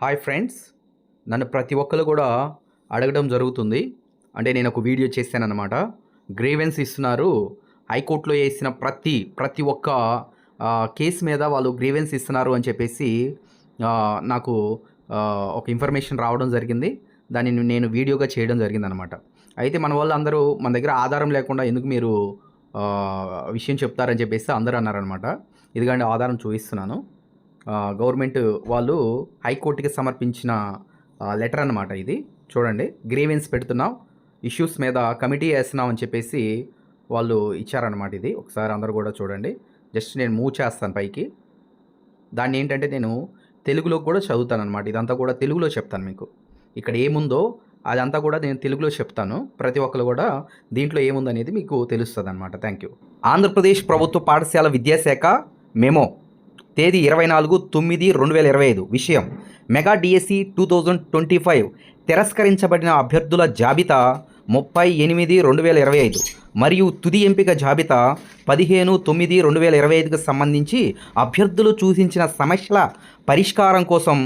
Hi friends. నన్ను ప్రతి ఒక్కరు కూడా అడగడం జరుగుతుంది. అంటే నేను ఒక వీడియో చేశానన్నమాట. గ్రేవెన్స్ ఇస్తున్నారు. హైకోర్టులో వేసిన ప్రతి ప్రతి ఒక్క కేసు మీద వాళ్ళు గ్రీవెన్స్ ఇస్తున్నారు అని చెప్పేసి నాకు ఒక ఇన్ఫర్మేషన్ రావడం జరిగింది. దాన్ని నేను వీడియోగా చేయడం జరిగిందనమాట అయితే మన వాళ్ళు అందరూ మన దగ్గర ఆధారం లేకుండా ఎందుకు మీరు విషయం చెప్తారని చెప్పేసి అందరూ అన్నారనమాట ఇదిగండి ఆధారం చూపిస్తున్నాను. గవర్నమెంట్ వాళ్ళు హైకోర్టుకి సమర్పించిన లెటర్ అన్నమాట ఇది. చూడండి గ్రీవెన్స్ పెడుతున్నాం ఇష్యూస్ మీద కమిటీ వేస్తున్నాం అని చెప్పేసి వాళ్ళు ఇచ్చారనమాట ఇది. ఒకసారి అందరూ కూడా చూడండి. జస్ట్ నేను మూవ్ చేస్తాను పైకి. దాన్ని ఏంటంటే నేను తెలుగులో కూడా చదువుతాను అనమాట ఇదంతా కూడా తెలుగులో చెప్తాను మీకు. ఇక్కడ ఏముందో అదంతా కూడా నేను తెలుగులో చెప్తాను. ప్రతి ఒక్కరు కూడా దీంట్లో ఏముందనేది మీకు తెలుస్తుంది అనమాట థ్యాంక్ యూ. ఆంధ్రప్రదేశ్ ప్రభుత్వ పాఠశాల విద్యాశాఖ మెమో. తేదీ ఇరవై నాలుగు తొమ్మిది రెండు వేల ఇరవై ఐదు. విషయం. Mega DSC two thousand twenty five తిరస్కరించబడిన అభ్యర్థుల జాబితా ముప్పై ఎనిమిది రెండు వేల ఇరవై ఐదు. మరియు తుది ఎంపిక జాబితా పదిహేను తొమ్మిది రెండు వేల ఇరవై ఐదుకు సంబంధించి అభ్యర్థులు సూచించిన సమస్యల పరిష్కారం కోసం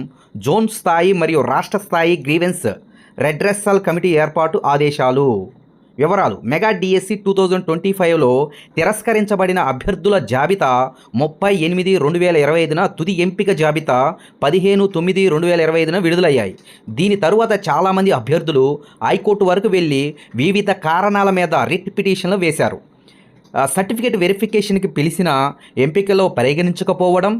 జోన్ స్థాయి మరియు రాష్ట్ర స్థాయి గ్రీవెన్స్ రెడ్రెస్సల్ కమిటీ ఏర్పాటు ఆదేశాలు. వివరాలు. Mega DSC two thousand twenty ఫైవ్లో తిరస్కరించబడిన అభ్యర్థుల జాబితా ముప్పై ఎనిమిది రెండు వేల ఇరవై ఐదున తుది ఎంపిక జాబితా పదిహేను తొమ్మిది రెండు వేల ఇరవై ఐదున విడుదలయ్యాయి. దీని తరువాత చాలామంది అభ్యర్థులు హైకోర్టు వరకు వెళ్ళి వివిధ కారణాల మీద రిట్ పిటిషన్లు వేశారు. సర్టిఫికేట్ వెరిఫికేషన్కి పిలిచిన ఎంపికలో పరిగణించకపోవడం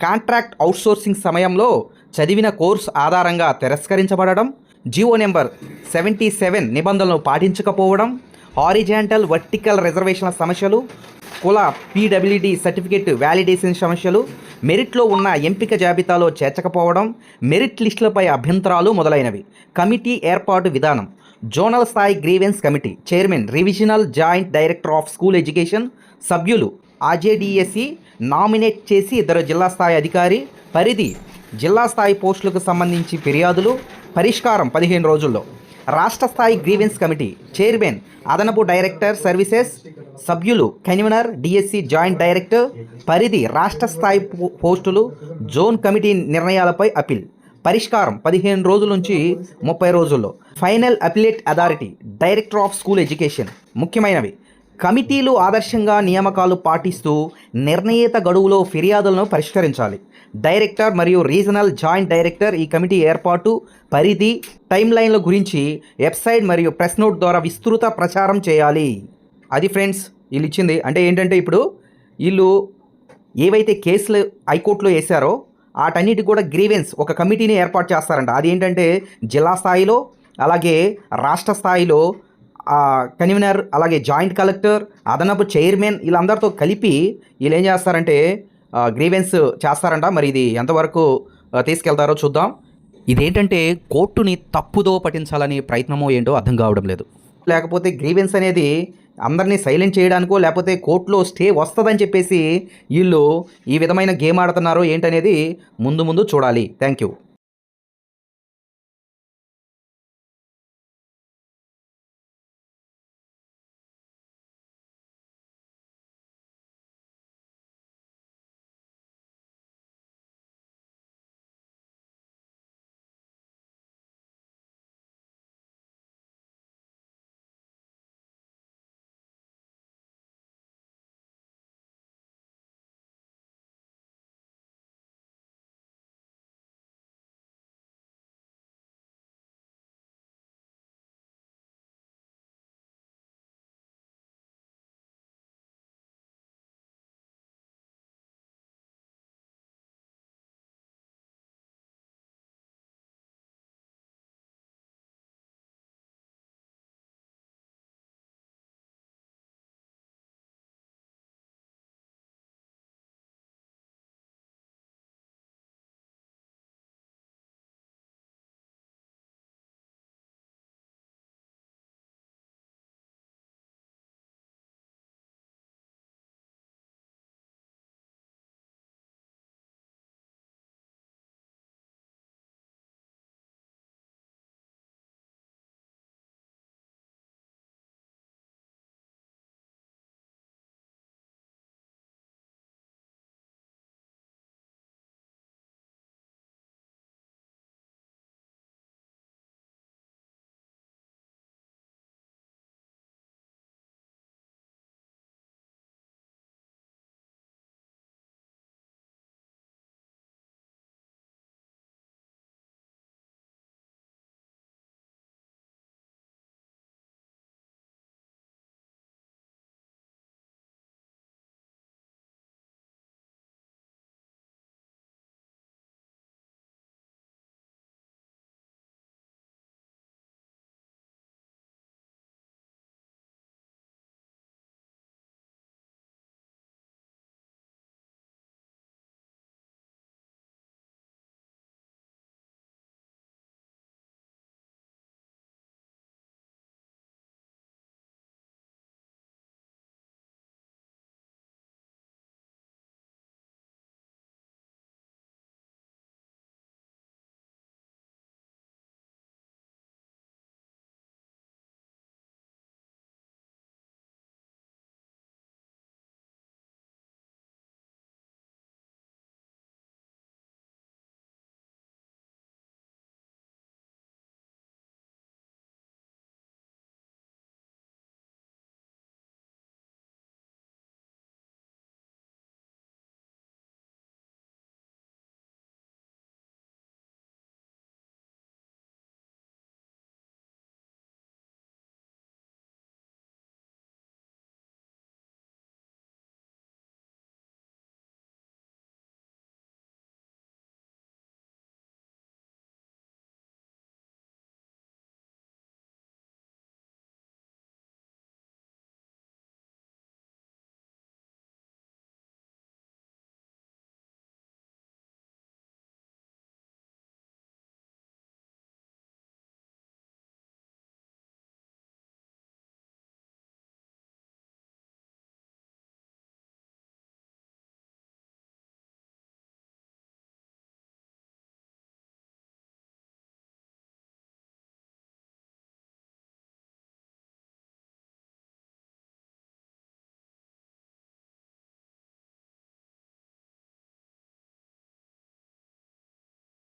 కాంట్రాక్ట్ అవుట్సోర్సింగ్ సమయంలో చదివిన కోర్స్ ఆధారంగా తిరస్కరించబడడం జియో నెంబర్ సెవెంటీ సెవెన్ నిబంధనలు పాటించకపోవడం హారిజాంటల్ వర్టికల్ రిజర్వేషన్ల సమస్యలు కుల పీడబ్ల్యూడి సర్టిఫికేట్ వ్యాలిడేషన్ సమస్యలు మెరిట్లో ఉన్న ఎంపిక జాబితాలో చేర్చకపోవడం మెరిట్ లిస్టులపై అభ్యంతరాలు మొదలైనవి. కమిటీ ఏర్పాటు విధానం. జోనల్ స్థాయి grievance committee chairman revisional joint director of school education సభ్యులు ఆర్జేడిఎస్సి నామినేట్ చేసి ఇద్దరు జిల్లా స్థాయి అధికారి పరిధి జిల్లా స్థాయి పోస్టులకు సంబంధించి ఫిర్యాదులు పరిష్కారం పదిహేను రోజుల్లో. రాష్ట్ర స్థాయి గ్రీవెన్స్ కమిటీ చైర్మన్ అదనపు డైరెక్టర్ సర్వీసెస్ సభ్యులు కన్వీనర్ డిఎస్సి జాయింట్ డైరెక్టర్ పరిధి రాష్ట్ర స్థాయి పోస్టులు జోన్ కమిటీ నిర్ణయాలపై అపీల్ పరిష్కారం పదిహేను రోజుల నుంచి ముప్పై రోజుల్లో. Final appellate authority director of school education. ముఖ్యమైనవి కమిటీలు ఆదర్శంగా నియామకాలు పాటిస్తూ నిర్ణయిత గడువులో ఫిర్యాదులను పరిష్కరించాలి. డైరెక్టర్ మరియు రీజనల్ జాయింట్ డైరెక్టర్ ఈ కమిటీ ఏర్పాటు పరిధి టైమ్లైన్ల గురించి వెబ్సైట్ మరియు ప్రెస్ నోట్ ద్వారా విస్తృత ప్రచారం చేయాలి. అది ఫ్రెండ్స్ వీళ్ళు ఇచ్చింది. అంటే ఏంటంటే ఇప్పుడు వీళ్ళు ఏవైతే కేసులు హైకోర్టులో వేశారో వాటన్నిటి కూడా గ్రీవెన్స్ ఒక కమిటీని ఏర్పాటు చేస్తారంట. అది ఏంటంటే జిల్లా స్థాయిలో అలాగే రాష్ట్ర స్థాయిలో కన్వీనర్ అలాగే జాయింట్ కలెక్టర్ అదనపు చైర్మన్ వీళ్ళందరితో కలిపి వీళ్ళు ఏం చేస్తారంటే గ్రీవెన్స్ చేస్తారంట. మరి ఇది ఎంతవరకు తీసుకెళ్తారో చూద్దాం. ఇదేంటంటే కోర్టుని తప్పుదో పఠించాలని ప్రయత్నమో ఏంటో అర్థం కావడం లేదు. లేకపోతే గ్రీవెన్స్ అనేది అందరినీ సైలెంట్ చేయడానికో లేకపోతే కోర్టులో స్టే వస్తుందని చెప్పేసి వీళ్ళు ఈ విధమైన గేమ్ ఆడుతున్నారో ఏంటనేది ముందు ముందు చూడాలి. Thank you.